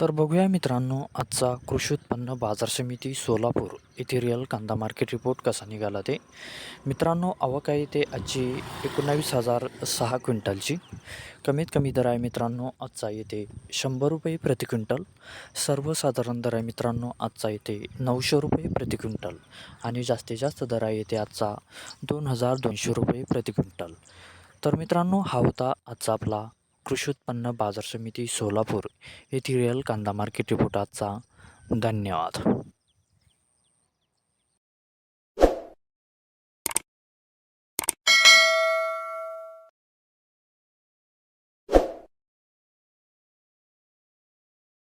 तर बघूया मित्रांनो आजचा कृषी उत्पन्न बाजार समिती सोलापूर. येथे रिअल कांदा मार्केट रिपोर्ट कसा निघाला ते. मित्रांनो आवक आहे ते आजची एकोणावीस हजार सहा क्विंटलची. कमीत कमी दर आहे मित्रांनो आजचा येते शंभर रुपये प्रति क्विंटल. सर्वसाधारण दर आहे मित्रांनो आजचा येते नऊशे रुपये प्रति क्विंटल. आणि जास्तीत जास्त दर आहे येते आजचा दोन हजार दोनशे रुपये प्रति क्विंटल. तर मित्रांनो हा होता आजचा आपला कृषी उत्पन्न बाजार समिती सोलापूर येथील रिअल कांदा मार्केट रिपोर्ट आजचा धन्यवाद.